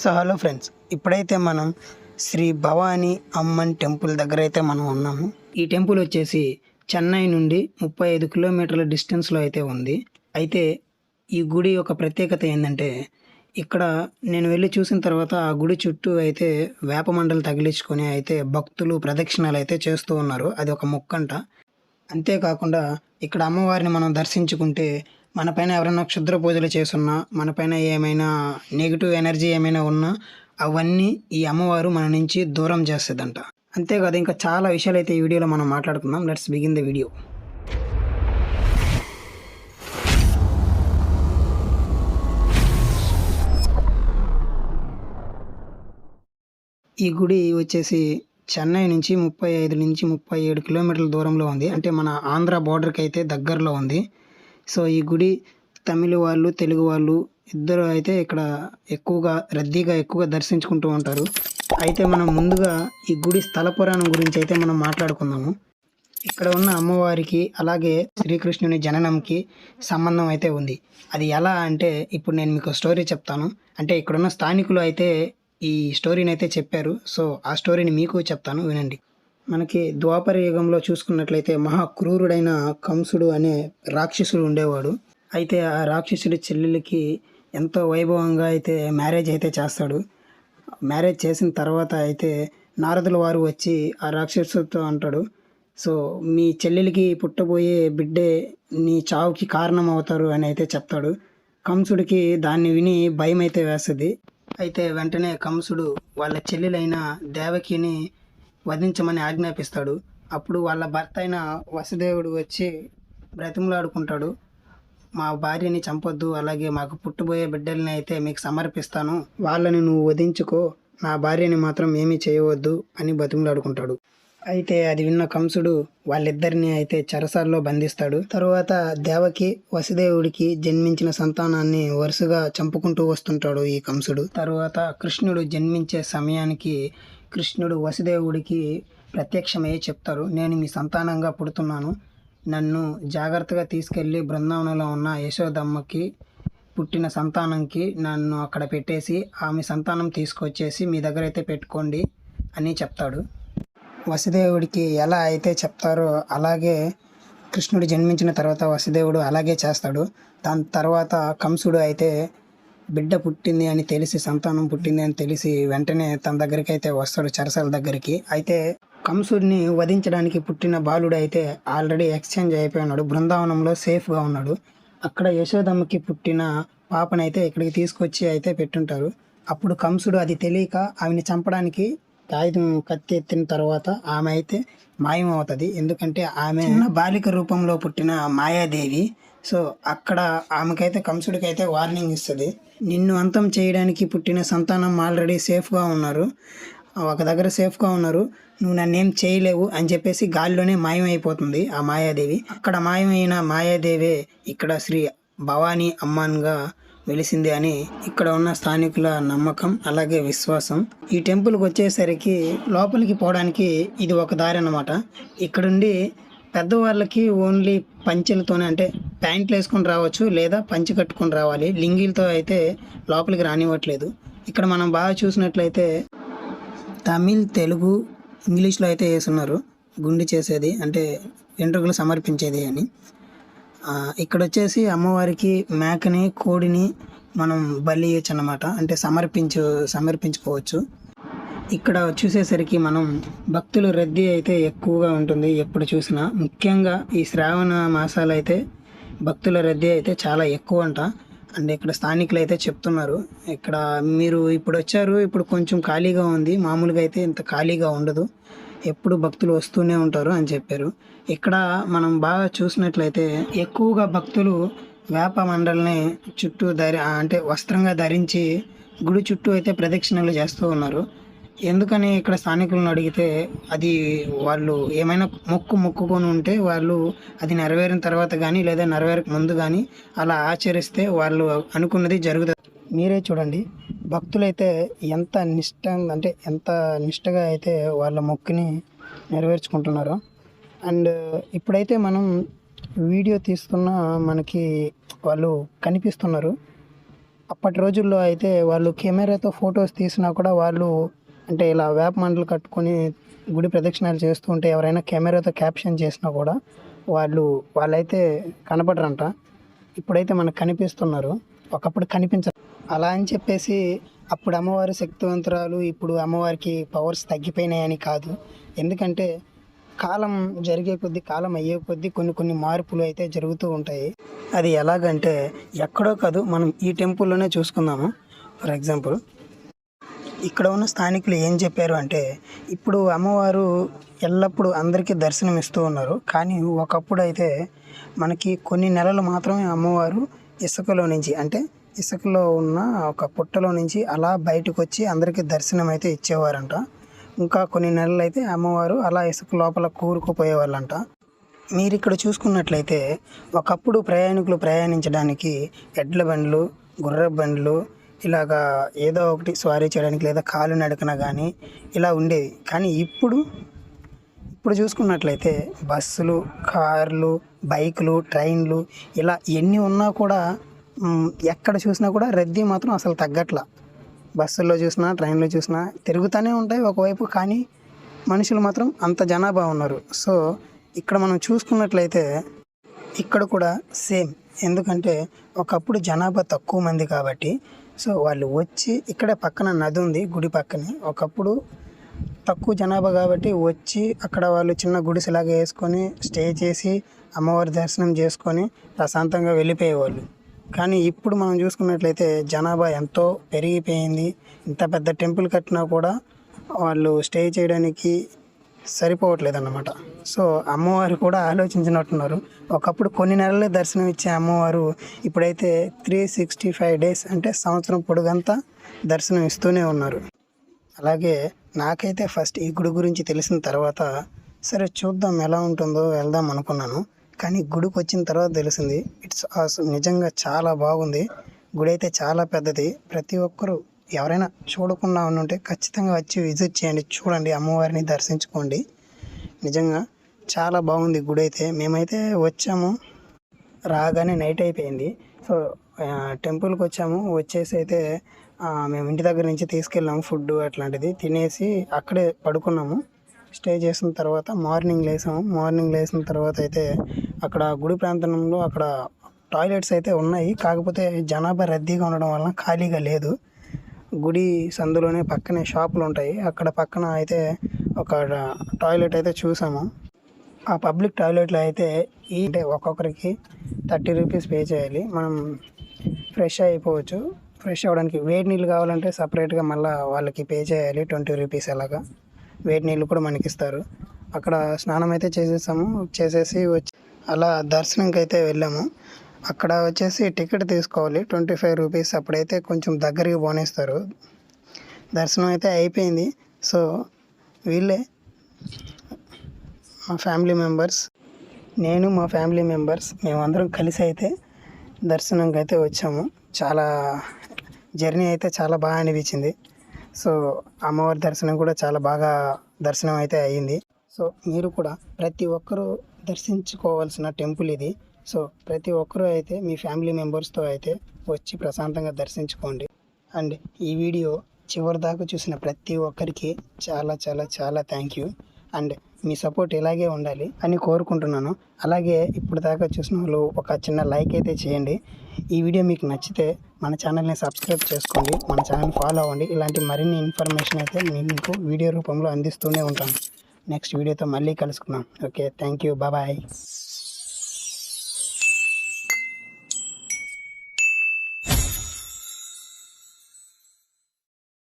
So hello friends ఇప్పుడైతే మనం Shri Bhavani Amman temple దగ్గర అయితే మనం ఉన్నాము. ఈ టెంపుల్ వచ్చేసి చెన్నై నుండి ముప్పై ఐదు కిలోమీటర్ల డిస్టెన్స్లో అయితే ఉంది. అయితే ఈ గుడి యొక్క ప్రత్యేకత ఏంటంటే ఇక్కడ నేను వెళ్ళి చూసిన తర్వాత ఆ గుడి చుట్టూ అయితే వేప మండలు తగిలించుకొని అయితే భక్తులు ప్రదక్షిణాలు అయితే చేస్తూ ఉన్నారు. అది ఒక మొక్కంట. అంతేకాకుండా ఇక్కడ అమ్మవారిని మనం దర్శించుకుంటే మనపైన ఎవరైనా క్షుద్ర పూజలు చేసున్నా మనపైన ఏమైనా నెగిటివ్ ఎనర్జీ ఏమైనా ఉన్నా అవన్నీ ఈ అమ్మవారు మన నుంచి దూరం చేస్తుందంట. అంతేకాదు ఇంకా చాలా విషయాలు అయితే ఈ వీడియోలో మనం మాట్లాడుకుందాం. లెట్స్ బిగిన్ ద వీడియో ఈ గుడి వచ్చేసి చెన్నై నుంచి ముప్పై ఐదు నుంచి ముప్పై ఏడు కిలోమీటర్ల దూరంలో ఉంది. అంటే మన ఆంధ్ర బోర్డర్కి అయితే దగ్గరలో ఉంది. సో ఈ గుడి తమిళ వాళ్ళు తెలుగు వాళ్ళు ఇద్దరు అయితే ఇక్కడ ఎక్కువగా రద్దీగా ఎక్కువగా దర్శించుకుంటూ ఉంటారు. అయితే మనం ముందుగా ఈ గుడి స్థల పురాణం గురించి అయితే మనం మాట్లాడుకుందాము. ఇక్కడ ఉన్న అమ్మవారికి అలాగే శ్రీకృష్ణుని జననంకి సంబంధం అయితే ఉంది. అది ఎలా అంటే ఇప్పుడు నేను మీకు స్టోరీ చెప్తాను. అంటే ఇక్కడున్న స్థానికులు అయితే ఈ స్టోరీని అయితే చెప్పారు. సో ఆ స్టోరీని మీకు చెప్తాను. వినండి. మనకి ద్వాపర యుగంలో చూసుకున్నట్లయితే మహా క్రూరుడైన కంసుడు అనే రాక్షసుడు ఉండేవాడు. అయితే ఆ రాక్షసుడి చెల్లెలికి ఎంతో వైభవంగా అయితే మ్యారేజ్ అయితే చేస్తాడు. మ్యారేజ్ చేసిన తర్వాత అయితే నారదుల వారు వచ్చి ఆ రాక్షసుడితో అంటాడు సో మీ చెల్లెలికి పుట్టబోయే బిడ్డే నీ చావుకి కారణం అవుతారు అని అయితే చెప్తాడు. కంసుడికి దాన్ని విని భయం అయితే వేస్తుంది. అయితే వెంటనే కంసుడు వాళ్ళ చెల్లెలైన దేవకిని వధించమని ఆజ్ఞాపిస్తాడు. అప్పుడు వాళ్ళ భర్త అయిన వసుదేవుడు వచ్చి బ్రతిమలాడుకుంటాడు. మా భార్యని చంపొద్దు అలాగే మాకు పుట్టబోయే బిడ్డల్ని అయితే మీకు సమర్పిస్తాను. వాళ్ళని నువ్వు వధించుకో నా భార్యని మాత్రం ఏమీ చేయవద్దు అని బతిమలాడుకుంటాడు అయితే అది విన్న కంసుడు వాళ్ళిద్దరిని అయితే చెరసాల్లో బంధిస్తాడు. తరువాత దేవకి వసుదేవుడికి జన్మించిన సంతానాన్ని వరుసగా చంపుకుంటూ వస్తుంటాడు ఈ కంసుడు. తరువాత కృష్ణుడు జన్మించే సమయానికి కృష్ణుడు వసుదేవుడికి ప్రత్యక్షమై చెప్తారు నేను మీ సంతానంగా పుడుతున్నాను. నన్ను జాగ్రత్తగా తీసుకెళ్ళి బృందావనంలో ఉన్న యశోదమ్మకి పుట్టిన సంతానంకి నన్ను అక్కడ పెట్టేసి ఆమె సంతానం తీసుకొచ్చేసి మీ దగ్గర అయితే పెట్టుకోండి అని చెప్తాడు. వసుదేవుడికి ఎలా అయితే చెప్తారో అలాగే కృష్ణుడు జన్మించిన తర్వాత వసుదేవుడు అలాగే చేస్తాడు. దాని తర్వాత కంసుడు అయితే బిడ్డ పుట్టింది అని తెలిసి సంతానం పుట్టింది అని తెలిసి వెంటనే తన దగ్గరికి అయితే వస్తాడు చరసల దగ్గరికి. అయితే కంసుడిని వధించడానికి పుట్టిన బాలుడు అయితే ఆల్రెడీ ఎక్స్చేంజ్ అయిపోయి ఉన్నాడు బృందావనంలో సేఫ్గా ఉన్నాడు. అక్కడ యశోదమ్మకి పుట్టిన పాపనైతే ఇక్కడికి తీసుకొచ్చి అయితే పెట్టుంటారు. అప్పుడు కంసుడు అది తెలియక ఆమెని చంపడానికి ఆయుధం కత్తి ఎత్తిన తర్వాత ఆమె అయితే మాయమవుతుంది. ఎందుకంటే ఆమె బాలిక రూపంలో పుట్టిన మాయాదేవి. సో అక్కడ ఆమెకైతే కంసుడికైతే వార్నింగ్ ఇస్తుంది. నిన్ను అంతం చేయడానికి పుట్టిన సంతానం ఆల్రెడీ సేఫ్గా ఉన్నారు. ఒక దగ్గర సేఫ్గా ఉన్నారు. నువ్వు నన్నేం చేయలేవు అని చెప్పేసి గాలిలోనే మాయమైపోతుంది ఆ మాయాదేవి. అక్కడ మాయమైన మాయాదేవే ఇక్కడ శ్రీ భవానీ అమ్మాన్గా వెలిసింది అని ఇక్కడ ఉన్న స్థానికుల నమ్మకం అలాగే విశ్వాసం. ఈ టెంపుల్కి వచ్చేసరికి లోపలికి పోవడానికి ఇది ఒక దారి అన్నమాట. ఇక్కడుండి పెద్దవాళ్ళకి ఓన్లీ పంచెలతోనే అంటే ప్యాంట్లు వేసుకొని రావచ్చు లేదా పంచి కట్టుకొని రావాలి. లింగిలతో అయితే లోపలికి రానివ్వట్లేదు. ఇక్కడ మనం బాగా చూసినట్లయితే తమిళ్ తెలుగు ఇంగ్లీష్లో అయితే వేసున్నారు. గుండి చేసేది అంటే వెంట్రుకలు సమర్పించేది అని. ఇక్కడ వచ్చేసి అమ్మవారికి మేకని కోడిని మనం బలి ఇవ్వచ్చు అన్నమాట అంటే సమర్పించు సమర్పించుకోవచ్చు. ఇక్కడ చూసేసరికి మనం భక్తులు రద్దీ అయితే ఎక్కువగా ఉంటుంది ఎప్పుడు చూసినా. ముఖ్యంగా ఈ శ్రావణ మాసాలు అయితే భక్తుల రద్దీ అయితే చాలా ఎక్కువ అంట అండ్ ఇక్కడ స్థానికులు అయితే చెప్తున్నారు. ఇక్కడ మీరు ఇప్పుడు వచ్చారు ఇప్పుడు కొంచెం ఖాళీగా ఉంది. మామూలుగా అయితే ఇంత ఖాళీగా ఉండదు. ఎప్పుడు భక్తులు వస్తూనే ఉంటారు అని చెప్పారు. ఇక్కడ మనం బాగా చూసినట్లయితే ఎక్కువగా భక్తులు వేప మండలిని చుట్టూ ధరి అంటే వస్త్రంగా ధరించి గుడి చుట్టూ అయితే ప్రదక్షిణలు చేస్తూ ఉన్నారు. ఎందుకని ఇక్కడ స్థానికులను అడిగితే అది వాళ్ళు ఏమైనా మొక్కు మొక్కుకొని ఉంటే వాళ్ళు అది నెరవేరిన తర్వాత కానీ లేదా నెరవేరక ముందు కానీ అలా ఆచరిస్తే వాళ్ళు అనుకున్నది జరుగుతుంది. మీరే చూడండి. భక్తులైతే ఎంత నిష్ట అంటే ఎంత నిష్టగా అయితే వాళ్ళ మొక్కుని నెరవేర్చుకుంటున్నారో. అండ్ ఇప్పుడైతే మనం వీడియో తీస్తున్న మనకి వాళ్ళు కనిపిస్తున్నారు. అప్పటి రోజుల్లో అయితే వాళ్ళు కెమెరాతో ఫొటోస్ తీసినా కూడా వాళ్ళు అంటే ఇలా వేప మండలు కట్టుకొని గుడి ప్రదక్షిణాలు చేస్తూ ఉంటే ఎవరైనా కెమెరాతో క్యాప్షన్ చేసినా కూడా వాళ్ళు వాళ్ళైతే కనపడరంట. ఇప్పుడైతే మనకు కనిపిస్తున్నారు. ఒకప్పుడు కనిపించ అలా అని చెప్పేసి అప్పుడు అమ్మవారి శక్తివంతురాలు ఇప్పుడు అమ్మవారికి పవర్స్ తగ్గిపోయినాయని కాదు. ఎందుకంటే కాలం జరిగే కొద్దీ కాలం అయ్యే కొద్దీ కొన్ని కొన్ని మార్పులు అయితే జరుగుతూ ఉంటాయి. అది ఎలాగంటే ఎక్కడో కాదు మనం ఈ టెంపుల్లోనే చూసుకుందాము. ఫర్ ఎగ్జాంపుల్ ఇక్కడ ఉన్న స్థానికులు ఏం చెప్పారు అంటే ఇప్పుడు అమ్మవారు ఎల్లప్పుడూ అందరికీ దర్శనం ఇస్తూ ఉన్నారు. కానీ ఒకప్పుడు అయితే మనకి కొన్ని నెలలు మాత్రమే అమ్మవారు ఇసుకలో నుంచి అంటే ఇసుకలో ఉన్న ఒక పుట్టలో నుంచి అలా బయటకు వచ్చి అందరికీ దర్శనం అయితే ఇచ్చేవారంట. ఇంకా కొన్ని నెలలు అయితే అమ్మవారు అలా ఇసుక లోపల కూరుకుపోయేవాళ్ళంట. మీరు ఇక్కడ చూసుకున్నట్లయితే ఒకప్పుడు ప్రయాణికులు ప్రయాణించడానికి ఎడ్ల బండ్లు గుర్ర బండ్లు ఇలాగా ఏదో ఒకటి స్వారీ చేయడానికి లేదా కాలు నడకన కానీ ఇలా ఉండేవి కానీ ఇప్పుడు ఇప్పుడు చూసుకున్నట్లయితే బస్సులు కార్లు బైకులు ట్రైన్లు ఇలా ఎన్ని ఉన్నా కూడా ఎక్కడ చూసినా కూడా రద్దీ మాత్రం అసలు తగ్గట్ల. బస్సుల్లో చూసినా ట్రైన్లో చూసినా తిరుగుతూనే ఉంటాయి ఒకవైపు కానీ మనుషులు మాత్రం అంత జనాభా ఉన్నారు. సో ఇక్కడ మనం చూసుకున్నట్లయితే ఇక్కడ కూడా సేమ్. ఎందుకంటే ఒకప్పుడు జనాభా తక్కువ మంది కాబట్టి సో వాళ్ళు వచ్చి ఇక్కడ పక్కన నది ఉంది గుడి పక్కనే. ఒకప్పుడు తక్కువ జనాభా కాబట్టి వచ్చి అక్కడ వాళ్ళు చిన్న గుడిసెలాగా వేసుకొని స్టే చేసి అమ్మవారి దర్శనం చేసుకొని ప్రశాంతంగా వెళ్ళిపోయేవాళ్ళు. కానీ ఇప్పుడు మనం చూసుకున్నట్లయితే జనాభా ఎంతో పెరిగిపోయింది. ఇంత పెద్ద టెంపుల్ కట్టినా కూడా వాళ్ళు స్టే చేయడానికి సరిపోవట్లేదు అన్నమాట సో అమ్మవారు కూడా ఆలోచించినట్టున్నారు. ఒకప్పుడు కొన్ని నెలలే దర్శనం ఇచ్చే అమ్మవారు ఇప్పుడైతే త్రీ సిక్స్టీ ఫైవ్ డేస్ అంటే సంవత్సరం పొడుగంతా దర్శనం ఇస్తూనే ఉన్నారు. అలాగే నాకైతే ఫస్ట్ ఈ గుడి గురించి తెలిసిన తర్వాత సరే చూద్దాం ఎలా ఉంటుందో వెళ్దాం అనుకున్నాను. కానీ గుడికి వచ్చిన తర్వాత తెలిసింది ఇట్స్ నిజంగా చాలా బాగుంది. గుడి అయితే చాలా పెద్దది. ప్రతి ఒక్కరూ ఎవరైనా చూడకుండా ఉంటే ఖచ్చితంగా వచ్చి విజిట్ చేయండి. చూడండి అమ్మవారిని దర్శించుకోండి. నిజంగా చాలా బాగుంది గుడి అయితే మేమైతే వచ్చాము. రాగానే నైట్ అయిపోయింది. సో టెంపుల్కి వచ్చాము. వచ్చేసి అయితే మేము ఇంటి దగ్గర నుంచి తీసుకెళ్ళాము ఫుడ్ అట్లాంటిది. తినేసి అక్కడే పడుకున్నాము. స్టే చేసిన తర్వాత మార్నింగ్ లేసాము. మార్నింగ్ లేసిన తర్వాత అయితే అక్కడ గుడి ప్రాంతంలో అక్కడ టాయిలెట్స్ అయితే ఉన్నాయి. కాకపోతే జనాభా రద్దీగా ఉండడం వలన ఖాళీగా లేదు. గుడి సందులోనే పక్కనే షాపులు ఉంటాయి. అక్కడ పక్కన అయితే ఒక టాయిలెట్ అయితే చూసాము. ఆ పబ్లిక్ టాయిలెట్లో అయితే ఈ అంటే ఒక్కొక్కరికి థర్టీ రూపీస్ పే చేయాలి. మనం ఫ్రెష్ అయిపోవచ్చు. ఫ్రెష్ అవ్వడానికి వేడి నీళ్ళు కావాలంటే సపరేట్గా మళ్ళీ వాళ్ళకి పే చేయాలి. ట్వంటీ రూపీస్ అలాగా. వేడి నీళ్ళు కూడా మనకి ఇస్తారు. అక్కడ స్నానం అయితే చేసేసాము. చేసేసి వచ్చి అలా దర్శనంకి అయితే వెళ్ళాము. అక్కడ వచ్చేసి టికెట్ తీసుకోవాలి. ట్వంటీ ఫైవ్ రూపీస్ అప్పుడైతే కొంచెం దగ్గరికి పోనేస్తారు. దర్శనం అయితే అయిపోయింది. సో వీళ్ళే మా ఫ్యామిలీ మెంబర్స్ నేను మా ఫ్యామిలీ మెంబర్స్ మేమందరం కలిసి అయితే దర్శనంకి అయితే వచ్చాము. చాలా జర్నీ అయితే చాలా బాగా అనిపించింది. సో అమ్మవారి దర్శనం కూడా చాలా బాగా దర్శనం అయితే అయ్యింది సో మీరు కూడా ప్రతి ఒక్కరూ దర్శించుకోవాల్సిన టెంపుల్ ఇది. సో ప్రతి ఒక్కరూ అయితే మీ ఫ్యామిలీ మెంబర్స్తో అయితే వచ్చి ప్రశాంతంగా దర్శించుకోండి. అండ్ ఈ వీడియో చివరి దాకా చూసిన ప్రతి ఒక్కరికి చాలా చాలా చాలా థ్యాంక్ యూ. అండ్ మీ సపోర్ట్ ఇలాగే ఉండాలి అని కోరుకుంటున్నాను. అలాగే ఇప్పుడు దాకా చూసిన వాళ్ళు ఒక చిన్న లైక్ అయితే చేయండి. ఈ వీడియో మీకు నచ్చితే మన ఛానల్ని సబ్స్క్రైబ్ చేసుకోండి మన ఛానల్ ఫాలో అవ్వండి. ఇలాంటి మరిన్ని ఇన్ఫర్మేషన్ అయితే నేను మీకు వీడియో రూపంలో అందిస్తూనే ఉంటాను. నెక్స్ట్ వీడియోతో మళ్ళీ కలుసుకుందాం. Okay thank you bye.